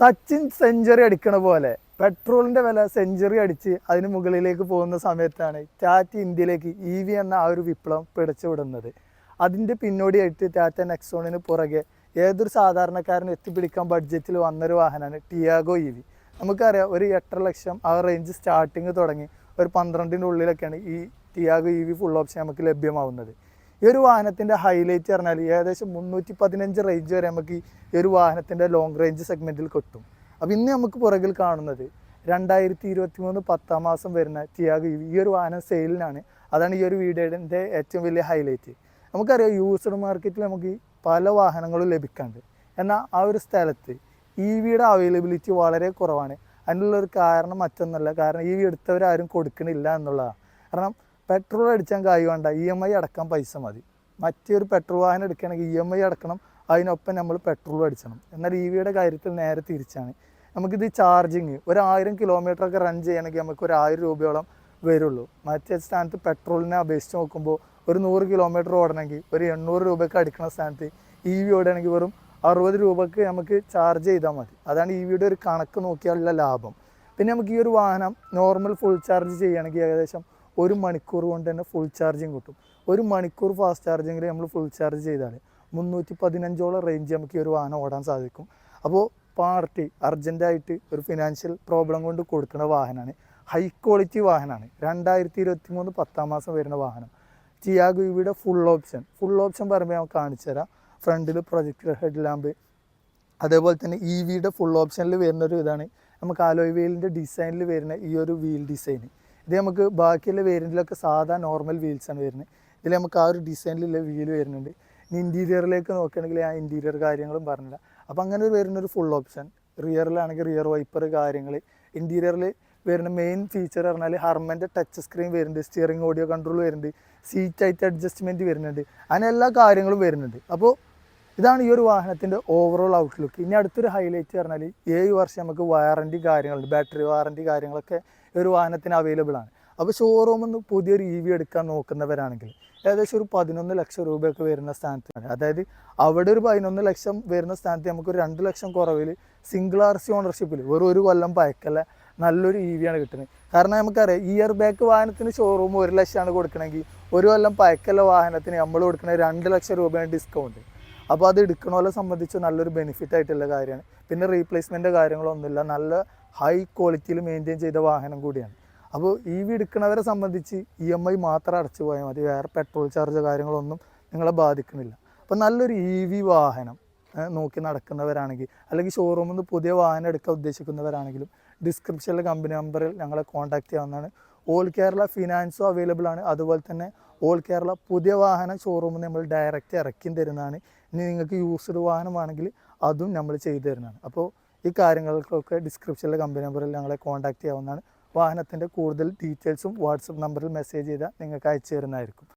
Sachin century അടിക്കണ പോലെ പെട്രോളിന്റെ വില സെഞ്ചുറി അടിച്ച് അതിന് മുകളിലേക്ക് പോകുന്ന സമയത്താണ് ടാറ്റ ഇന്ത്യയിലേക്ക് ഇ വി എന്ന ആ ഒരു വിപ്ലവം പിടിച്ചുവിടുന്നത്. അതിന്റെ പിന്നോടിയായിട്ട് ടാറ്റ നെക്സോണിന് പുറകെ ഏതൊരു സാധാരണക്കാരനും എത്തിപ്പിടിക്കാൻ ബഡ്ജറ്റിൽ വന്നൊരു വാഹനമാണ് ടിയാഗോ ഇ വി നമുക്കറിയാം ഒരു എട്ടര ലക്ഷം ആ റേഞ്ച് സ്റ്റാർട്ടിങ് തുടങ്ങി ഒരു പന്ത്രണ്ടിന്റെ ഉള്ളിലൊക്കെയാണ് ഈ Tiago E V full option നമുക്ക് ലഭ്യമാവുന്നത്. ഈ ഒരു വാഹനത്തിന്റെ ഹൈലൈറ്റ് പറഞ്ഞാൽ ഏകദേശം മുന്നൂറ്റി പതിനഞ്ച് റേഞ്ച് വരെ നമുക്ക് ഈ ഒരു വാഹനത്തിന്റെ ലോങ് റേഞ്ച് സെഗ്മെന്റിൽ കിട്ടും. അപ്പോൾ ഇന്ന് നമുക്ക് പുറകിൽ കാണുന്നത് രണ്ടായിരത്തി ഇരുപത്തി മൂന്ന് പത്താം മാസം വരുന്ന ടിയാഗോ ഈ ഒരു വാഹനം സെയിലിനാണ് അതാണ് ഈ ഒരു വീഡിയോയുടെ ഏറ്റവും വലിയ ഹൈലൈറ്റ് നമുക്കറിയാം യൂസ്ഡ് മാർക്കറ്റിൽ നമുക്ക് പല വാഹനങ്ങളും ലഭിക്കാണ്ട്. എന്നാൽ ആ ഒരു സ്ഥലത്ത് ഇ വിയുടെ അവൈലബിലിറ്റി വളരെ കുറവാണ്. അതിനുള്ളൊരു കാരണം മറ്റൊന്നല്ല. കാരണം ഇ വി എടുത്തവരാരും കൊടുക്കണില്ല എന്നുള്ളതാണ്. കാരണം പെട്രോൾ അടിച്ചാൽ കായ് വേണ്ട ഇ എം ഐ അടക്കാൻ പൈസ മതി. മറ്റൊരു പെട്രോൾ വാഹനം എടുക്കുകയാണെങ്കിൽ ഇ എം ഐ അടക്കണം. അതിനൊപ്പം നമ്മൾ പെട്രോൾ അടിച്ചണം. എന്നാൽ ഇ വിയുടെ കാര്യത്തിൽ നേരെ തിരിച്ചാണ്. നമുക്കിത് ചാർജിങ് ഒരു ആയിരം കിലോമീറ്റർ ഒക്കെ റൺ ചെയ്യണമെങ്കിൽ നമുക്ക് ഒരു ആയിരം രൂപയോളം വരുള്ളൂ. മറ്റേ സ്ഥാനത്ത് പെട്രോളിനെ അപേക്ഷിച്ച് നോക്കുമ്പോൾ ഒരു നൂറ് കിലോമീറ്റർ ഓടണമെങ്കിൽ ഒരു എണ്ണൂറ് രൂപയ്ക്ക് അടിക്കണ സ്ഥാനത്ത് ഇ വി ഓടുകയാണെങ്കിൽ വെറും അറുപത് രൂപയ്ക്ക് നമുക്ക് ചാർജ് ചെയ്താൽ മതി. അതാണ് ഇ വിയുടെ ഒരു കണക്ക് നോക്കിയാലുള്ള ലാഭം. പിന്നെ നമുക്ക് ഈ ഒരു വാഹനം നോർമൽ ഫുൾ ചാർജ് ചെയ്യുകയാണെങ്കിൽ ഏകദേശം ഒരു മണിക്കൂർ കൊണ്ട് തന്നെ ഫുൾ ചാർജിങ് കിട്ടും. ഒരു മണിക്കൂർ ഫാസ്റ്റ് ചാർജിങ്ങിൽ നമ്മൾ ഫുൾ ചാർജ് ചെയ്താൽ മുന്നൂറ്റി പതിനഞ്ചോളം റേഞ്ച് നമുക്ക് ഈ ഒരു വാഹനം ഓടാൻ സാധിക്കും. അപ്പോൾ പാർട്ടി അർജന്റായിട്ട് ഒരു ഫിനാൻഷ്യൽ പ്രോബ്ലം കൊണ്ട് കൊടുക്കുന്ന വാഹനമാണ് ഹൈ ക്വാളിറ്റി വാഹനമാണ് രണ്ടായിരത്തി ഇരുപത്തി മൂന്ന് പത്താം മാസം വരുന്ന വാഹനം. ടിയാഗോ ഇവിയുടെ ഫുൾ ഓപ്ഷൻ ഫുൾ ഓപ്ഷൻ പറയുമ്പോൾ ഞാൻ കാണിച്ചു തരാം ഫ്രണ്ടിൽ പ്രൊജക്ടർ ഹെഡ് ലാമ്പ് അതേപോലെ തന്നെ ഇ വിയുടെ ഫുൾ ഓപ്ഷനിൽ വരുന്ന ഒരു ഇതാണ്. നമുക്ക് ആലോയ് വീലിന്റെ ഡിസൈനിൽ വരുന്ന ഈ ഒരു വീൽ ഡിസൈൻ ഇത് നമുക്ക് ബാക്കിയുള്ള വേരിയന്റിലൊക്കെ സാധാ നോർമൽ വീൽസാണ് വരുന്നത്. ഇതിൽ നമുക്ക് ആ ഒരു ഡിസൈനിലുള്ള വീൽ വരുന്നുണ്ട്. ഇനി ഇന്റീരിയറിലേക്ക് നോക്കുകയാണെങ്കിൽ ആ ഇന്റീരിയർ കാര്യങ്ങളും പറഞ്ഞില്ല അപ്പോൾ അങ്ങനെ ഒരു വരുന്നൊരു ഫുൾ ഓപ്ഷൻ റിയറിലാണെങ്കിൽ റിയർ വൈപ്പർ കാര്യങ്ങൾ ഇന്റീരിയറിൽ വരുന്ന മെയിൻ ഫീച്ചർ പറഞ്ഞാൽ ഹർമന്റെ ടച്ച് സ്ക്രീൻ വരുന്നുണ്ട്. സ്റ്റിയറിംഗ് ഓഡിയോ കൺട്രോൾ വരുന്നുണ്ട്. സീറ്റ് ഹൈറ്റ് അഡ്ജസ്റ്റ്മെന്റ് വരുന്നുണ്ട്. അങ്ങനെ എല്ലാ കാര്യങ്ങളും വരുന്നുണ്ട്. അപ്പോൾ ഇതാണ് ഈ ഒരു വാഹനത്തിന്റെ ഓവറോൾ ഔട്ട്ലുക്ക് ഇനി അടുത്തൊരു ഹൈലൈറ്റ് പറഞ്ഞാൽ ഏഴ് വർഷം നമുക്ക് വാറന്റി കാര്യങ്ങളുണ്ട്. ബാറ്ററി വാറന്റി കാര്യങ്ങളൊക്കെ ഒരു വാഹനത്തിന് അവൈലബിൾ ആണ്. അപ്പോൾ ഷോറൂമിൽ നിന്ന് പുതിയൊരു ഇ വി എടുക്കാൻ നോക്കുന്നവരാണെങ്കിൽ ഏകദേശം ഒരു പതിനൊന്ന് ലക്ഷം രൂപയൊക്കെ വരുന്ന സ്ഥാനത്താണ്. അതായത് അവിടെ ഒരു പതിനൊന്ന് ലക്ഷം വരുന്ന സ്ഥാനത്ത് നമുക്ക് ഒരു രണ്ട് ലക്ഷം കുറവിൽ സിംഗിൾ ആർ സി ഓണർഷിപ്പിൽ വെറും ഒരു കൊല്ലം പഴക്കല്ല നല്ലൊരു ഇ വിയാണ് കിട്ടുന്നത്. കാരണം നമുക്കറിയാം ഇയർ ബാക്ക് വാഹനത്തിന് ഷോറൂം ഒരു ലക്ഷമാണ് കൊടുക്കണമെങ്കിൽ ഒരു കൊല്ലം പഴക്കല്ല വാഹനത്തിന് നമ്മൾ കൊടുക്കുന്ന രണ്ട് ലക്ഷം രൂപയാണ് ഡിസ്കൗണ്ട് അപ്പോൾ അത് എടുക്കണോലെ സംബന്ധിച്ച് നല്ലൊരു ബെനിഫിറ്റ് ആയിട്ടുള്ള കാര്യമാണ്. പിന്നെ റീപ്ലേസ്മെന്റ് കാര്യങ്ങളൊന്നുമില്ല. നല്ല ഹൈ ക്വാളിറ്റിയിൽ മെയിന്റെയിൻ ചെയ്ത വാഹനം കൂടിയാണ്. അപ്പോൾ ഇ വി എടുക്കുന്നവരെ സംബന്ധിച്ച് ഇ എം ഐ മാത്രം അടച്ചു പോയാൽ മതി. വേറെ പെട്രോൾ ചാർജ് കാര്യങ്ങളൊന്നും നിങ്ങളെ ബാധിക്കുന്നില്ല. അപ്പോൾ നല്ലൊരു ഇ വി വാഹനം നോക്കി നടക്കുന്നവരാണെങ്കിൽ അല്ലെങ്കിൽ ഷോറൂമിൽ നിന്ന് പുതിയ വാഹനം എടുക്കാൻ ഉദ്ദേശിക്കുന്നവരാണെങ്കിലും ഡിസ്ക്രിപ്ഷനിലെ കമ്പനി നമ്പറിൽ ഞങ്ങളെ കോൺടാക്ട് ചെയ്യാവുന്നതാണ്. ഓൾ കേരള ഫിനാൻസും അവൈലബിൾ ആണ്. അതുപോലെ തന്നെ ഓൾ കേരള പുതിയ വാഹനം ഷോറൂമിൽ നമ്മൾ ഡയറക്റ്റ് ഇറക്കി തരുന്നതാണ്. ഇനി നിങ്ങൾക്ക് യൂസ്ഡ് വാഹനമാണെങ്കിൽ അതും നമ്മൾ ചെയ്തു തരുന്നതാണ്. അപ്പോൾ ഈ കാര്യങ്ങൾക്കൊക്കെ ഡിസ്ക്രിപ്ഷനിലെ കമ്പനി നമ്പറിൽ ഞങ്ങളെ കോൺടാക്റ്റ് ചെയ്യാവുന്നതാണ്. വാഹനത്തിന്റെ കൂടുതൽ ഡീറ്റെയിൽസും വാട്സപ്പ് നമ്പറിൽ മെസ്സേജ് ചെയ്താൽ നിങ്ങൾക്ക് അയച്ചു തരുന്നതായിരിക്കും.